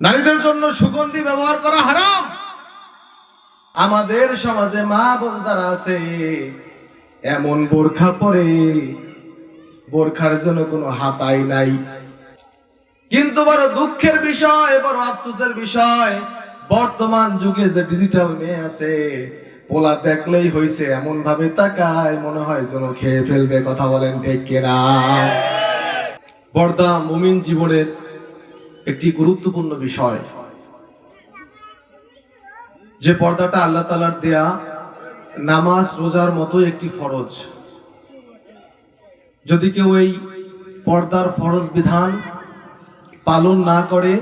নারীদের জন্য সুগন্ধি ব্যবহার করা হারাম। আমাদের সমাজে মা বোন যারা আছে, এমন বোরখা পরে বোরখার জন্য কোনো হাতাই নাই। কিন্তু বড় দুঃখের বিষয়, বড় আফসোসের বিষয়, বর্তমান যুগে যে ডিজিটাল মেয়ে আছে, পোলা দেখলেই হইছে এমন ভাবে তাকায়, মনে হয় যেন খেয়ে ফেলবে, কথা বলেন ঠিক কিনা। পর্দা মুমিন জীবনের একটি গুরুত্বপূর্ণ বিষয়। যে পর্দাটা আল্লাহ তালার দেয়া নামাজ, রোজার মতো একটি ফরজ। যদি কেউ এই পর্দার ফরজ বিধান পালন না করে,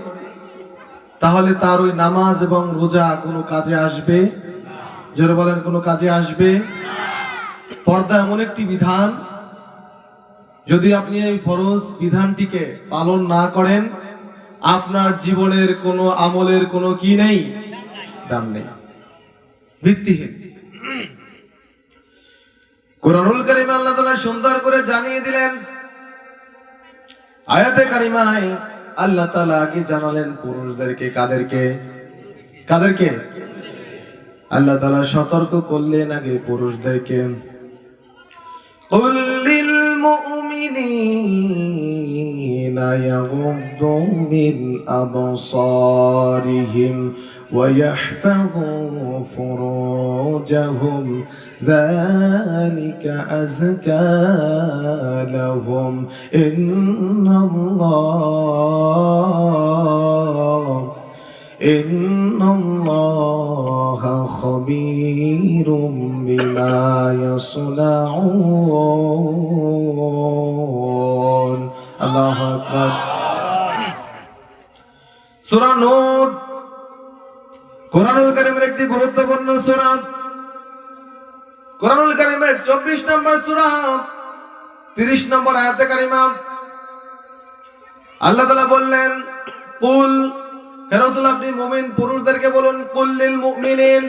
তাহলে তার ওই নামাজ এবং রোজা কোনো কাজে আসবে? জোরে বলেন, কোনো কাজে আসবে? পর্দা এমন একটি বিধান, যদি আপনি এই ফরজ বিধানটিকে পালন না করেন আপনার জীবনের কোনো আমলের কোনো কি নেই দাম নেই ভিত্তিহীন কোরআনুল কারিমে আল্লাহ তাআলা সুন্দর করে জানিয়ে দিলেন আয়াতে কারিমায় আল্লাহ তাআলা আগে জানালেন পুরুষদেরকে কাদেরকে কাদেরকে আল্লাহ তাআলা সতর্ক করলেন আগে পুরুষদেরকে قل للمؤمنين يغضوا من أبصارهم ويحفظوا فروجهم. ذلك أزكى لهم. إن الله إن الله خبير بما يصنعون. আল্লাহ আকবার। সূরা নূর। কোরআনুল কারীমের একটি গুরুত্বপূর্ণ সূরা। কোরআনুল কারীমের 24 নম্বর সূরা 30 নম্বর আয়াতে আল্লাহ তাআলা বললেন, কুল, হে রাসূল, আপনি মুমিন পুরুষদেরকে বলুন কুল্লিল মুমিনিন।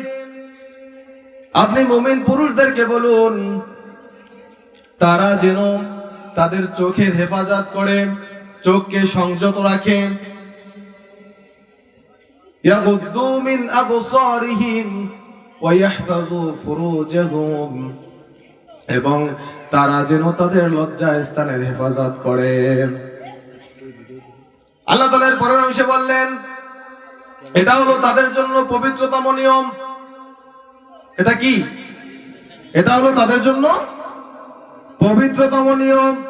আপনি মুমিন পুরুষদেরকে বলুন, তারা যেন তাদের চোখের হেফাজত করে, চোখকে সংযত রাখে। এবং তারা যেন তাদের লজ্জা স্থানের হেফাজত করে। আল্লাহ তাআলার পরের অংশে বললেন, এটা হলো তাদের জন্য পবিত্রতম নিয়ম। এটা কি? এটা হলো তাদের জন্য পবিত্রতম নিয়ম।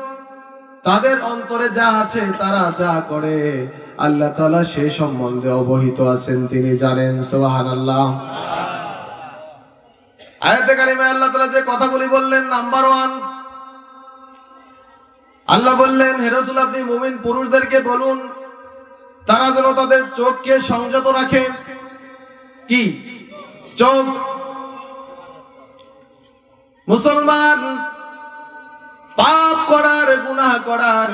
তাদের অন্তরে যা আছে তারা যা করে। আল্লাহ তাআলা সে সম্বন্ধে অবহিত আছেন, তিনি জানেন, সুবহানাল্লাহ। আয়াতে কারিমে আল্লাহ তাআলা যে কথাগুলি বললেন, নাম্বার ওয়ান, আল্লাহ বললেন, হে রাসূল, আপনি মুমিন পুরুষদেরকে বলুন, তারা যেন তাদের চোখকে সংযত রাখে। কি? চোখ। মুসলমান পাপ করার, গুনাহ করার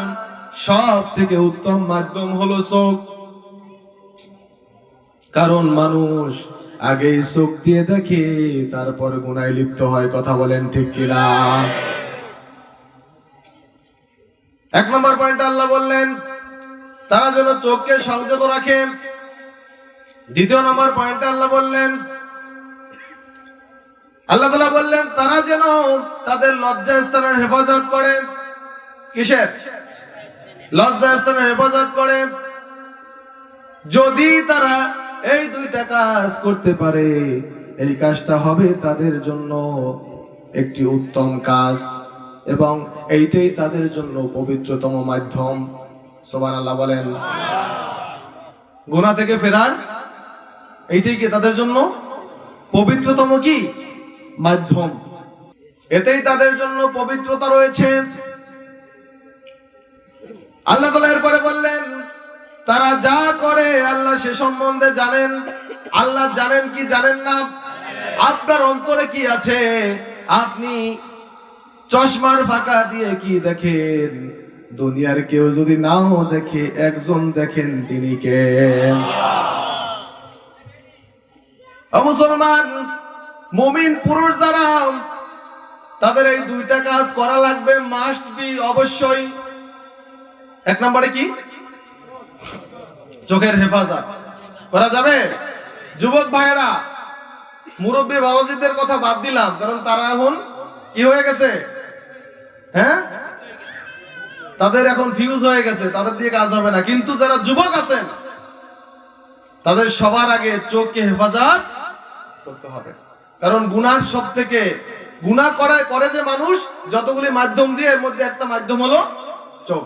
সব থেকে উত্তম মাধ্যম হলো চোখ কারণ মানুষ আগেই চোখ দিয়ে দেখে, তারপর গুনায় লিপ্ত হয়, কথা বলেন ঠিক কিনা? এক নম্বর পয়েন্ট আল্লাহ বললেন, তারা যেন চোখকে সংযত রাখে। দ্বিতীয় নম্বর পয়েন্ট আল্লাহ বললেন আল্লাহ তালা বললেন, তারা যেন তাদের লজ্জা স্থানের হেফাজত করে। কিসের? লজ্জা স্থানের হেফাজত করে। যদি তারা এই দুইটা কাজ করতে পারে, এই কাজটা হবে তাদের জন্য একটি উত্তম কাজ এবং এইটাই তাদের জন্য পবিত্রতম মাধ্যম। সোবান আল্লাহ বলেন। গুণা থেকে ফেরার, এইটাই কি তাদের জন্য পবিত্রতম কি? মাধ্যম। এতেই তাদের জন্য পবিত্রতা রয়েছে। আল্লাহ তালা এরপরে বললেন, তারা যা করে আল্লাহ সে সম্বন্ধে জানেন। আল্লাহ জানেন কি জানেন না? আপনার অন্তরে কি আছে? আপনি চশমার ফাঁকা দিয়ে কি দেখেন? দুনিয়ার কেউ যদি নাও দেখে, একজন দেখেন তিনি কে? মুসলমান মুমিন পুরুষ যারা, তাদের এই দুইটা কাজ করা লাগবে মাস্ট বি অবশ্যই। এক নম্বরে কি? চোখের হেফাজত। করা যাবে? যুবক ভাইয়েরা, মুরব্বী বাবাজিদের কথা বাদ দিলাম, কারণ তারা এখন কি হয়ে গেছে? হ্যাঁ? তাদের এখন ফিউজ হয়ে গেছে, তাদের দিয়ে কাজ হবে না। কিন্তু যারা যুবক আছেন, তাদের সবার আগে চোখকে হেফাজত করতে হবে। কারণ গুনার সব থেকে, গুনাহ করে করে যে মানুষ, যতগুলি মাধ্যম দিয়ে এর মধ্যে একটা মাধ্যম হলো চোখ।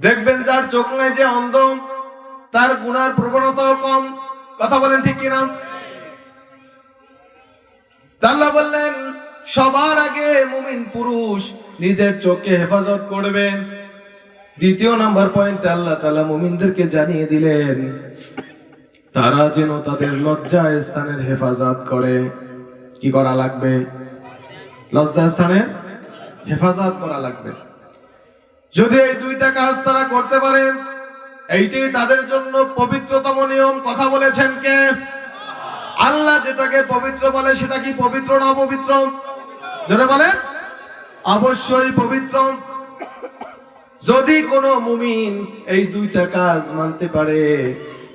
দেখবেন যার চোখ নাই যে অন্ধ, তার গুনার প্রবণতাও কম। কথা বলেন ঠিক কিনা? আল্লাহ বললেন, সবার আগে মুমিন পুরুষ নিজের চোখকে হেফাজত করবেন। দ্বিতীয় নাম্বার পয়েন্ট আল্লাহ তাআলা মুমিনদেরকে জানিয়ে দিলেন তারা যেন তাদের লজ্জা স্থানের হেফাজত করে। কি করা লাগবে? লজ্জা স্থানের হেফাজত করা লাগবে। যদি এই দুইটা কাজ তারা করতে পারে এইটাই তাদের জন্য পবিত্রতম নিয়ম। কথা বলেছেন কে? আল্লাহ যেটাকে পবিত্র বলে সেটা কি পবিত্র না অপবিত্র? জোরে বলেন। অবশ্যই পবিত্র। যদি কোনো মুমিন এই দুইটা কাজ মানতে পারে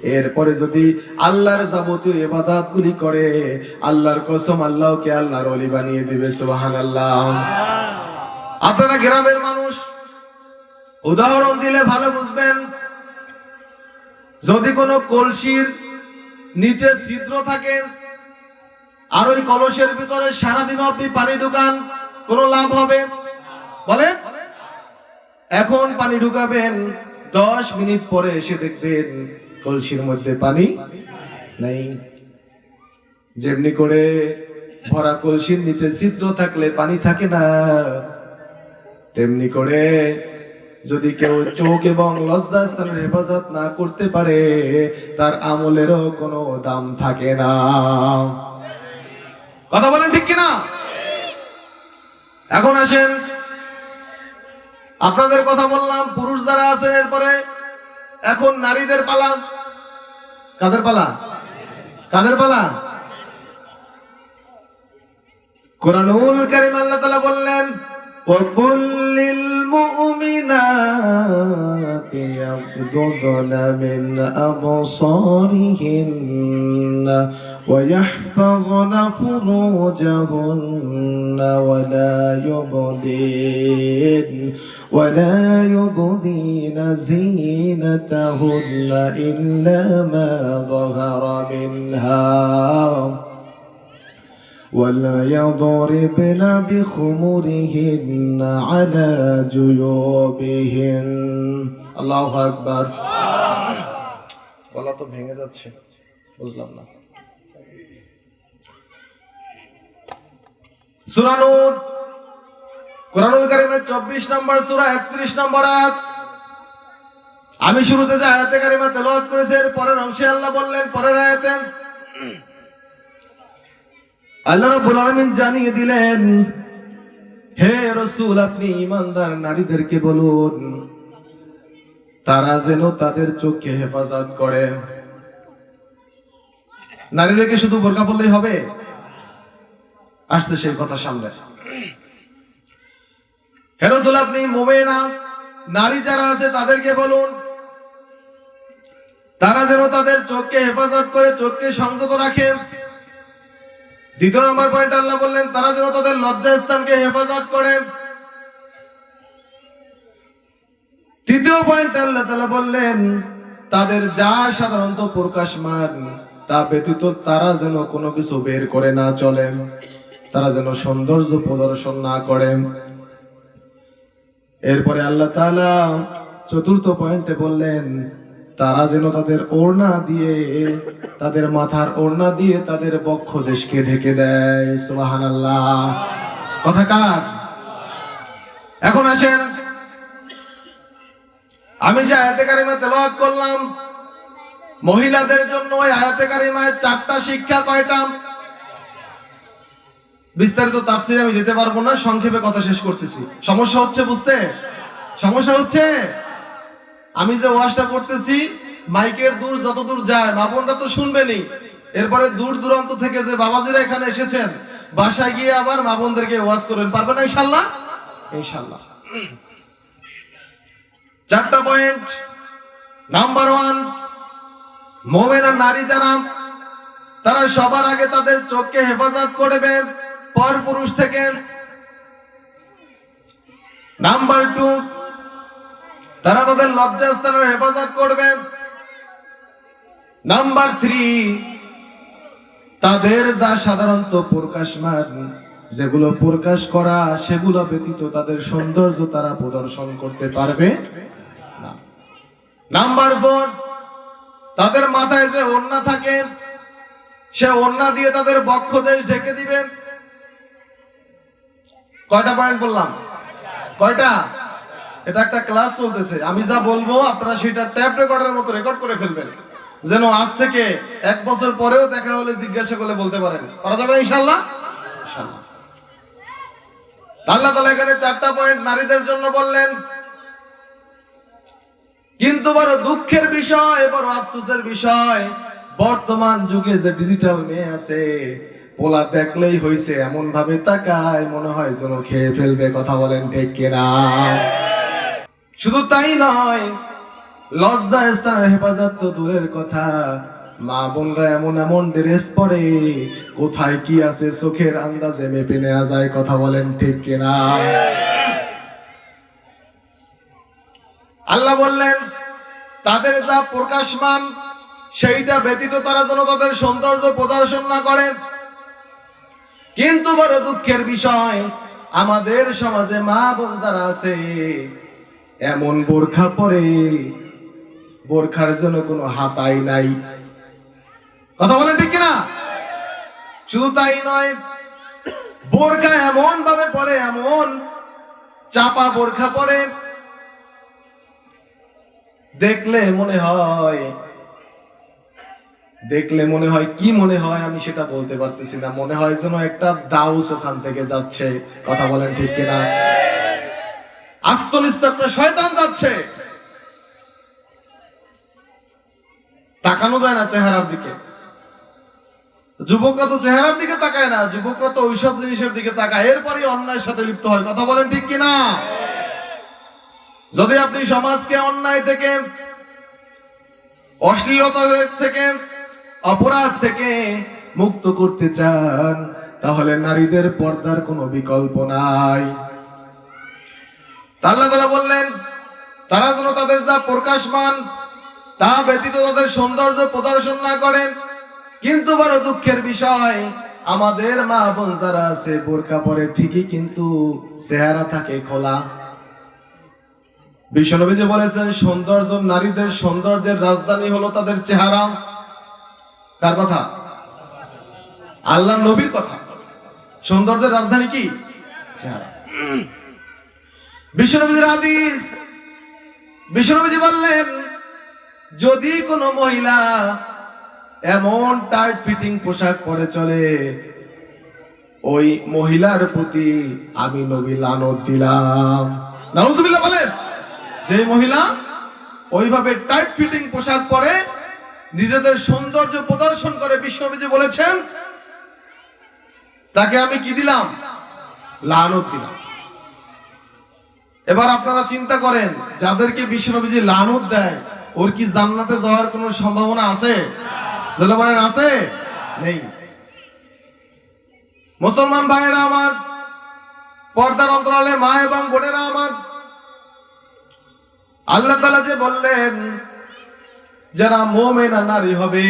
এরপরে যদি আল্লাহর যাবতীয় ইবাদত গুলি করে, আল্লাহর কসম আল্লাহকে আল্লাহর অলি বানিয়ে দিবে, সুবহানাল্লাহ। আপনারা গ্রামের মানুষ, উদাহরণ দিলে ভালো বুঝবেন। যদি কোনো কলসির নিচে ছিদ্র থাকে, আর ওই কলসের ভিতরে সারাদিন আপনি পানি ঢুকান, কোনো লাভ হবে? বলেন। এখন পানি ঢুকাবেন, দশ মিনিট পরে এসে দেখবেন কলসির মধ্যে পানি নেই। যেমনি করে ভরা কলসির নিচে ছিদ্র থাকলে পানি থাকে না, তেমনি করে যদি কেউ চোখ এবং লজ্জা স্থানের হেফাজত না করতে পারে, তার আমলেরও কোনো দাম থাকে না। কথা বলেন ঠিক কিনা? এখন আসেন, আপনাদের কথা বললাম, পুরুষ যারা আছেন এরপরে এখন নারীদের পালা কাদের পালা কাদের পালা কোরআনুল কারীম আল্লাহ তাআলা বললেন وقل للمؤمنات يغضضن من أبصارهن ويحفظن فروجهن ولا يبدين ولا يبدين زينتهن إلا ما ظهر منها وليضربن بخمرهن على جيوبهن الله أكبر গলা তো ভেঙে যাচ্ছে বুঝলাম না সূরা নূর কোরআনুল কারীমের 24 নম্বর সূরা 31 নম্বর আয়াত। আমি শুরুতে যে আয়াতে কারিমা তেলাওয়াত করেছি, এর পরের অংশে আল্লাহ বললেন, পরের আয়াতে, আল্লাহ রাব্বুল আলামিন জানিয়ে দিলেন, হে রাসূল, আপনি ইমানদার নারীদেরকে বলুন, তারা যেন তাদের চোখকে হেফাজত করে। নারীদেরকে শুধু বোরকা বললেই হবে? আসছে সেই কথা সামনে। হে রাসূল, আপনি মুমিনা নারী যারা আছে, তাদেরকে বলুন। তারা যেন তাদের চোখকে হেফাজত করে, চোখকে সংযত রাখে। দ্বিতীয় নম্বর পয়েন্ট আল্লাহ বললেন, তারা যেন তাদের লজ্জা স্থানকে হেফাজত করে। তৃতীয় পয়েন্ট আল্লাহ তাআলা বললেন, তাদের যা সাধারণত প্রকাশমান তা ব্যতীত তারা যেন কোনো কিছু বের করে না চলে। তারা যেন সৌন্দর্য প্রদর্শন না করে। এরপরে আল্লাহ তাআলা চতুর্থ পয়েন্টে বললেন, তারা যেন তাদের ওড়না দিয়ে, তাদের মাথার ওড়না দিয়ে তাদের বক্ষ দেশকে ঢেকে দেয়। সুবহানাল্লাহ। কথা কার? এখন আসেন। আমি যে আয়াতে কারিমা তেলাওয়াত করলাম, মহিলাদের জন্য ওই আয়াতে কারিমায় চারটা শিক্ষা কয়টা? বিস্তারিত তাফসিরে আমি যেতে পারব না, সংক্ষেপে কথা শেষ করতেছি। সমস্যা হচ্ছে বুঝতে? সমস্যা হচ্ছে, আমি যে ওয়াজটা করতেছি, মাইকের দূর যত দূর যায় বাপনরা তো শুনবেনি এরপরে দূর দূরান্ত থেকে যে বাবাজিরা এখানে এসেছেন, বাসায় গিয়ে আবার মা বোনদেরকে ওয়াজ করবেন। পারবেন না ইনশাল্লাহ? ইনশাল্লাহ। চারটা পয়েন্ট। নাম্বার ওয়ান, মোমেনা নারী যারা, তারা সবার আগে তাদের চোখকে হেফাজত করবে পর পুরুষ থেকে নাম্বার টু, তারা তাদের লজ্জাস্থানের হেফাজত করবে। নাম্বার থ্রি, তাদের যা সাধারণত প্রকাশমান যেগুলো প্রকাশ করা, সেগুলো ব্যতীত তাদের সৌন্দর্য তারা প্রদর্শন করতে পারবে নাম্বার ফোর, তাদের মাথায় যে ওড়না থাকে, সে ওড়না দিয়ে তাদের বক্ষ দেশ ঢেকে দিবে। কয়টা পয়েন্ট বললাম? কয়টা? এটা একটা ক্লাস চলতেছে আমি যা বলব, আপনারা সেটা ট্যাপ রেকর্ডের মতো রেকর্ড করে ফেলবেন। যেন আজ থেকে এক বছর পরেও দেখা হলে, জিজ্ঞাসা করলে বলতে পারেন। পারা যাবে ইনশাল্লাহ ইনশাল্লাহ আল্লাহ তালা এখানে চারটা পয়েন্ট নারীদের জন্য বললেন। কিন্তু বড় দুঃখের বিষয়, বড় আফসোসের বিষয়, বর্তমান যুগে যে ডিজিটাল মেয়ে আছে পোলা দেখলেই হইছে এমন ভাবে তাকায়, মনে হয় যেন খেয়ে ফেলবে, কথা বলেন ঠিক কিনা। শুধু তাই নয়, লজ্জা স্থানের হেফাজত তো দূরের কথা। মা বোনরা এমন এমন ড্রেস পরে, কোথায় কি আছে চোখের আন্দাজে মেপে নেওয়া যায়, কথা বলেন ঠিক কিনা। আল্লাহ বললেন, তাদের যা প্রকাশমান, সেইটা ব্যতীত তারা যেন তাদের সৌন্দর্য প্রদর্শন না করে। কিন্তু বড় দুঃখের বিষয়, আমাদের সমাজে মা বোন যারা আছে, এমন বোরখা পরে বোরখার জন্য কোনো হাতাই নাই। কথা বলেন ঠিক কিনা? শুধু তাই নয়, বোরখা এমন ভাবে পরে, এমন চাপা বোরখা পরে, দেখলে মনে হয় দেখলে মনে হয়, কি মনে হয় আমি সেটা বলতে পারতেছি না। মনে হয় যেন একটা দাউস ওখান থেকে যাচ্ছে। কথা বলেন ঠিক কিনা? আস্তনিস্ত একটা শয়তান যাচ্ছে। তাকানো যায় না চেহারার দিকে। যুবকরা তো চেহারার দিকে তাকায় না, যুবকরা তো ওইসব জিনিসের দিকে তাকায়। এরপরই অন্যায়ের সাথে লিপ্ত হয়। কথা বলেন ঠিক কিনা? যদি আপনি সমাজকে অন্যায় থেকে, অশ্লীলতা থেকে অপরাধ থেকে মুক্ত করতে চান, তাহলে নারীদের পর্দার কোনো বিকল্প নাই। বললেন, তারা যেন তাদের যা প্রকাশমান, তা ব্যতীত তাদের সৌন্দর্য প্রদর্শন না করেন। কিন্তু বড় দুঃখের বিষয়, আমাদের মা বোন যারা আছে বোরকা পরে ঠিকই কিন্তু চেহারা থাকে খোলা। বিশ্বনবী যে বলেছেন, সৌন্দর্য নারীদের সৌন্দর্যের রাজধানী হলো তাদের চেহারা। কার কথা? আল্লাহ নবীর কথা। সৌন্দর্যের রাজধানী কি? চেহারা। বিশ্বনবীর হাদিস। বিশ্বনবীজি বললেন, যদি কোনো মহিলা এমন টাইট ফিটিং পোশাক পরে চলে, ওই মহিলার প্রতি আমি নবী লানত দিলাম। নাউজুবিল্লাহ বলেন যে মহিলা ওইভাবে টাইট ফিটিং পোশাক পরে নিজেদের সৌন্দর্য প্রদর্শন করে বিশ্বনবীজি বলেছেন, তাকে আমি কি দিলাম? লানত দিলাম। এবার আপনারা চিন্তা করেন, যাদেরকে বিশ্বনবীজি লানত দেয়, ওর কি জান্নাতে যাওয়ার কোনো সম্ভাবনা আছে? বলেন, আছে? নেই। মুসলমান ভাইয়েরা আমার, পর্দার অন্তরালে মা এবং বোনেরা আমার, আল্লাহ তালা যে বললেন যারা মোমেনা নারী হবে,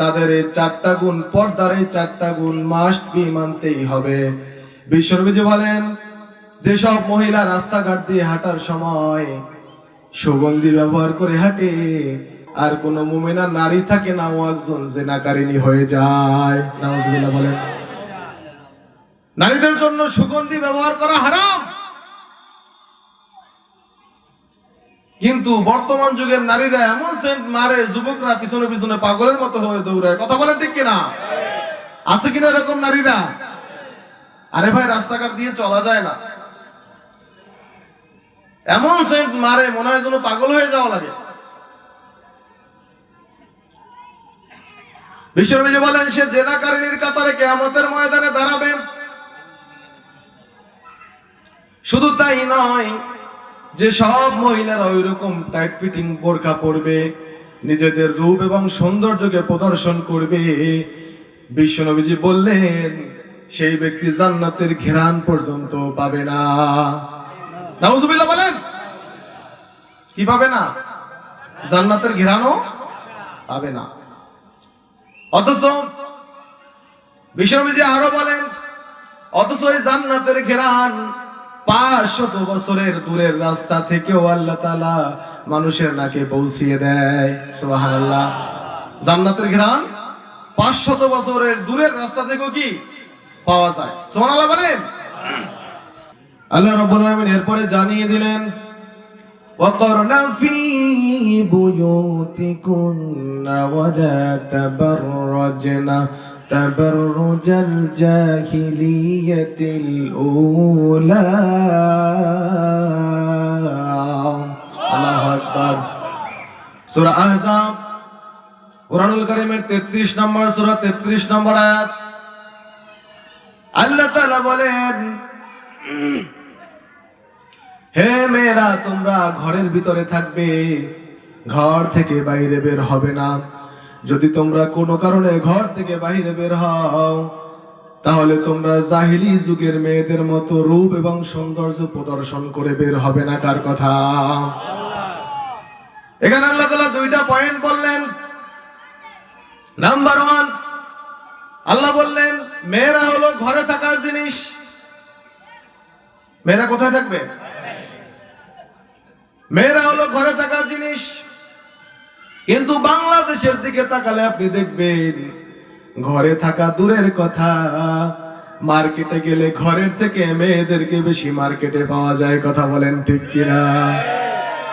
তাদের এই চারটা গুণ পর্দার এই চারটা গুণ মাস্ট বি মানতেই হবে। বিশ্বনবীজি বলেন, যেসব মহিলা রাস্তাঘাট দিয়ে হাঁটার সময় সুগন্ধি ব্যবহার করে হাঁটে, আর কোন মুমিনা নারী থাকে না, ও একজন জেনাকারিনী হয়ে যায়। নাউজুবিল্লাহ বলেন, নারীদের জন্য সুগন্ধি ব্যবহার করা হারাম। কিন্তু বর্তমান যুগের নারীরা এমন সেন্ট মারে, যুবকরা পিছনে পিছনে পাগলের মতো হয়ে দৌড়ায়। কথা বলেন ঠিক কিনা? আছে কিনা এরকম নারীরা? আরে ভাই, রাস্তাঘাট দিয়ে চলা যায় না। এমন সেন্ট মারে, মনে হয় যেন পাগল হয়ে যাওয়া লাগে। বিশ্বনবী বলেন, সে জেনাকারিনীর কাতারে কেয়ামতের ময়দানে দাঁড়াবে। শুধু তাই নয় যে সব মহিলারা ওই রকম টাইট ফিটিং বোরকা পরবে, নিজেদের রূপ এবং সৌন্দর্যকে প্রদর্শন করবে। বিশ্বনবীজি বললেন, সেই ব্যক্তি জান্নাতের ঘেরান পর্যন্ত পাবে না। নাউজুবিল্লাহ বলেন। কি পাবে না? জান্নাতের ঘেরানও পাবে না। অথচ বিশ্বনবীজি আরও বলেন, অথচ এই জান্নাতের ঘেরান পাঁচ শত বছরের দূরের রাস্তা থেকেও আল্লাহ তালা মানুষের নাকে পৌঁছিয়ে দেয় সুবহানাল্লাহ জান্নাতের ঘেরান পাঁচ শত বছরের দূরের রাস্তা থেকেও কি পাওয়া যায় সুবহানাল্লাহ বলেন আল্লাহ রাব্বুল আলামিন এরপরে জানিয়ে দিলেন وقرن في بيوتكن ولا تبرجن تبرج الجاهلية الأولى الله أكبر سورة أحزاب কোরআনুল কারিমের 33 নম্বর সূরা 33 নম্বর আয়াত আল্লাহ তাআলা বলেন হে মেয়েরা তোমরা ঘরের ভিতরে থাকবে ঘর থেকে বাইরে বের হবে না যদি তোমরা কোনো কারণে ঘর থেকে বাইরে বের হও, তাহলে তোমরা জাহিলি যুগের মেয়েদের মতো রূপ এবং সৌন্দর্য প্রদর্শন করে বের হবে না, কার কথা? এখানে আল্লাহ তালা দুইটা পয়েন্ট বললেন। নাম্বার ওয়ান আল্লাহ বললেন, মেয়েরা হলো ঘরে থাকার জিনিস। মেয়েরা কোথায় থাকবে? মেয়েরা হলো ঘরে থাকার জিনিস। কিন্তু বাংলাদেশের দিকে তাকালে আপনি দেখবেন, ঘরে থাকা দূরের কথা। মার্কেটে গেলে ঘরের থেকে মেয়েদেরকে বেশি মার্কেটে পাওয়া যায়, কথা বলেন ঠিক কিনা?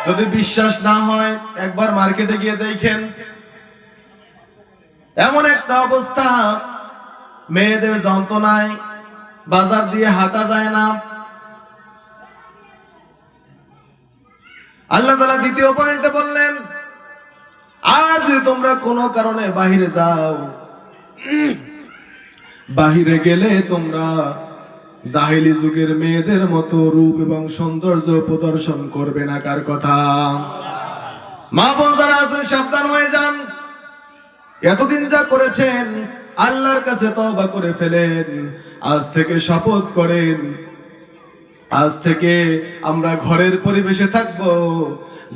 যদি বিশ্বাস না হয়, একবার মার্কেটে গিয়ে দেখেন। এমন একটা অবস্থা, মেয়েদের যন্ত্রণায় বাজার দিয়ে হাঁটা যায় না। আল্লাহ তালা দ্বিতীয় পয়েন্টে বললেন আর যদি তোমরা কোনো কারণে বাহিরে যাও। বাহিরে গেলে তোমরা জাহিলি যুগের মেয়েদের মতো রূপ এবং সৌন্দর্য প্রদর্শন করবে না, কার কথা? মা বোন যারা আছেন, সাবধান হয়ে যান। এতদিন যা করেছেন, আল্লাহর কাছে তওবা করে ফেলেন। আজ থেকে শপথ করেন। আজ থেকে আমরা ঘরের পরিবেশে থাকব।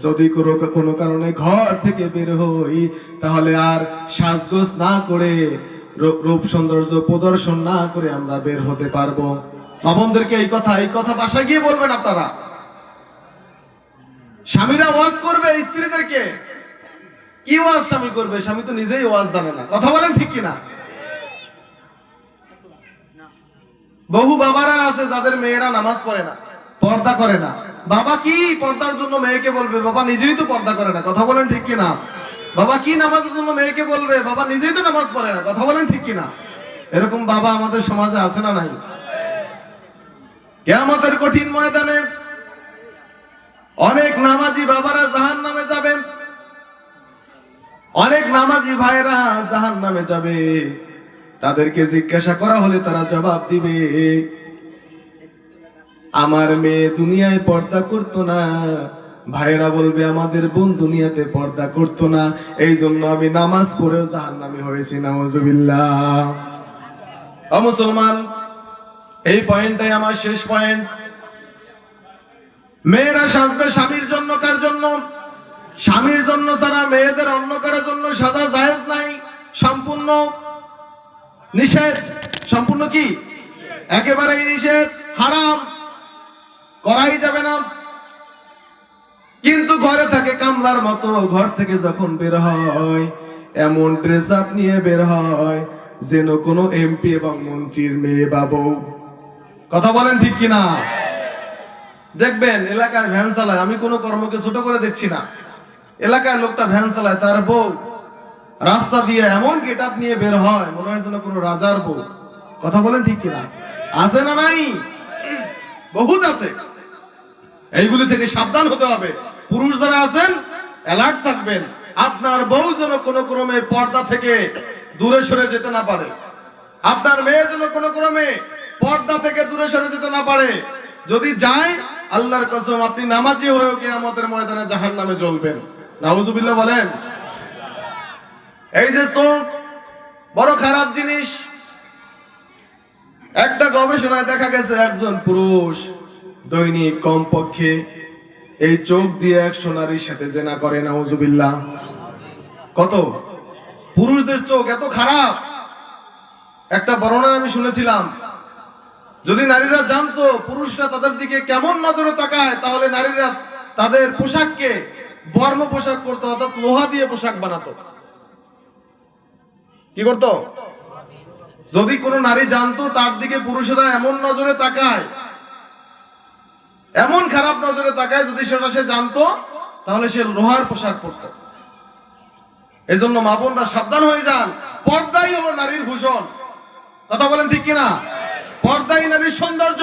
যদি কোনো কোনো কারণে ঘর থেকে বের হই, তাহলে আর সাজগোজ না করে, রূপ- সৌন্দর্য প্রদর্শন না করে আমরা বের হতে পারব। মামনদেরকে এই কথা এই কথা বাসায় গিয়ে বলবেন আপনারা। স্বামীরা ওয়াজ করবে স্ত্রীদেরকে। কি ওয়াজ স্বামী করবে? স্বামী তো নিজেই ওয়াজ জানে না। কথা বলেন ঠিক কিনা? বহু বাবারা আছে যাদের মেয়েরা নামাজ পড়ে না, পর্দা করে না। বাবা কি পর্দার জন্য মেয়েকে বলবে? বাবা নিজেই তো পর্দা করে না, কথা বলেন ঠিক কিনা? বাবা কি নামাজের জন্য মেয়েকে বলবে? বাবা নিজেই তো নামাজ পড়ে না, কথা বলেন ঠিক কিনা? এরকম বাবা আমাদের সমাজে আছে না নাই? কেয়ামতের কঠিন ময়দানে অনেক নামাজি বাবারা জাহান নামে যাবেন অনেক নামাজি ভাইরা জাহান নামে যাবে। তাদেরকে জিজ্ঞাসা করা হলে তারা জবাব দিবে আমার মেয়ে দুনিয়ায় পর্দা করতো না। ভাইরা বলবে, আমাদের বোন দুনিয়াতে পর্দা করতো না। এই জন্য আমি নামাজ পড়েও জাহান নামে হয়েছি ও মুসলমান, এই পয়েন্টটাই আমার শেষ পয়েন্ট। মেয়েরা সাজবে স্বামীর জন্য কার জন্য? স্বামীর জন্য ছাড়া মেয়েদের অন্য কারোর জন্য সাজা জায়েজ নাই, সম্পূর্ণ নিষেধ। সম্পূর্ণ কি? একেবারেই নিষেধ, হারাম। করাই যাবে না। কিন্তু ঘরে থাকে কামলার মতো, ঘর থেকে যখন বের হয়, এমন ড্রেস আপ নিয়ে বের হয়, যেন কোনো এমপি এবং মন্ত্রীর মেয়ে বাবু কথা বলেন ঠিক কিনা? দেখবেন, এলাকায় ভ্যান চালায়, আমি কোনো কর্মকে ছোট করে দেখছি না। এলাকায় লোকটা ভ্যান চালায়, তার বউ। রাস্তা দিয়ে এমন গেট আপ নিয়ে বের হয়, মনে হয় যেন কোনো রাজার বউ। কথা বলেন ঠিক কিনা? আছে না নাই? বহুত আছে। এইগুলি থেকে সাবধান হতে হবে। পুরুষ যারা আছেন অ্যালার্ট থাকবেন। আপনার বউ যেন কোনো ক্রমে পর্দা থেকে দূরে সরে যেতে না পারে। আপনার মেয়ে যেন কোনো ক্রমে পর্দা থেকে দূরে সরে যেতে না পারে। যদি যায়, আল্লাহর কসম, আপনি নামাজি হয়েও কি আমাদের ময়দানে জাহান নামে চলবেন নাউজুবিল্লাহ বলেন। এই যে চোখ, বড় খারাপ জিনিস। একটা গবেষণায় দেখা গেছে একজন পুরুষ দৈনিক কমপক্ষে এই চোখ দিয়ে একশো নারীর সাথে জেনা করে, নাউজুবিল্লাহ। কত? পুরুষদের চোখ এত খারাপ। একটা বর্ণনা আমি শুনেছিলাম। যদি নারীরা জানতো পুরুষরা তাদের দিকে কেমন নজরে তাকায়, তাহলে নারীরা তাদের পোশাককে বর্ম পোশাক করতো অর্থাৎ লোহা দিয়ে পোশাক বানাতো। কি করতো? যদি কোনো নারী জানতো তার দিকে পুরুষেরা এমন নজরে তাকায় এমন খারাপ নজরে তাকায় যদি সেটা সে জানতো, তাহলে সে লোহার পোশাক পরতো। এই জন্য মা বোনরা সাবধান হয়ে যান। পর্দাই হলো নারীর ভূষণ। কথা বলেন ঠিক কিনা? পর্দাই নারীর সৌন্দর্য।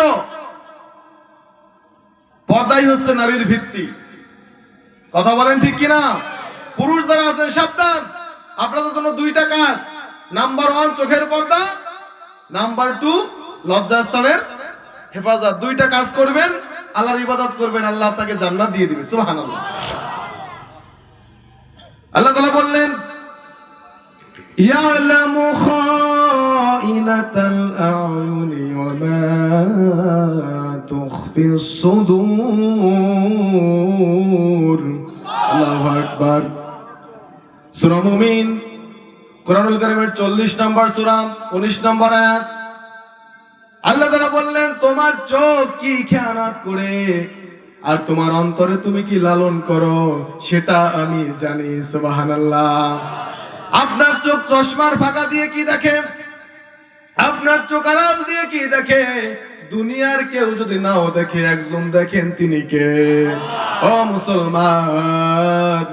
পর্দাই হচ্ছে নারীর ভিত্তি। কথা বলেন ঠিক কিনা? পুরুষ যারা আছেন সাবধান। আপনাদের জন্য দুইটা কাজ। নাম্বার ওয়ান, চোখের পর্দা। নাম্বার টু, লজ্জাস্থানের হেফাজত। দুইটা কাজ করবেন। আল্লাহর ইবাদত করবেন, আল্লাহ আপনাকে জান্নাত দিয়ে দিবে, সুবহানাল্লাহ। আল্লাহ তাআলা বললেন, ইয়ালামু খাইনাতাল আউনি ওয়া মা তুখফি সুদুর। আল্লাহু আকবার। সূরা মুমিন, কুরআনুল কারীমের 40 নম্বর সূরা 19 নম্বর আয়াত। তোমার চোখ কি খেয়ানত করে? আর তোমার অন্তরে তুমি কি লালন করো? সেটা আমি জানি, সুবহানাল্লাহ। আপনার চোখ চশমার ফাঁকা দিয়ে কি দেখে? আপনার চোখ আড়াল দিয়ে কি দেখে? দুনিয়ার কেউ যদি নাও দেখে, একজন দেখেন তিনি কে? ও মুসলমান,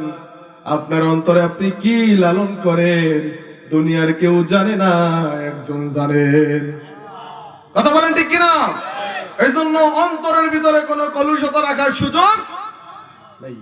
আপনার অন্তরে আপনি কি লালন করেন? দুনিয়ার কেউ জানে না, একজন জানেন কথা বলেন ঠিক কিনা? এই জন্য অন্তরের ভিতরে কোনো কলুষতা রাখার সুযোগ নেই।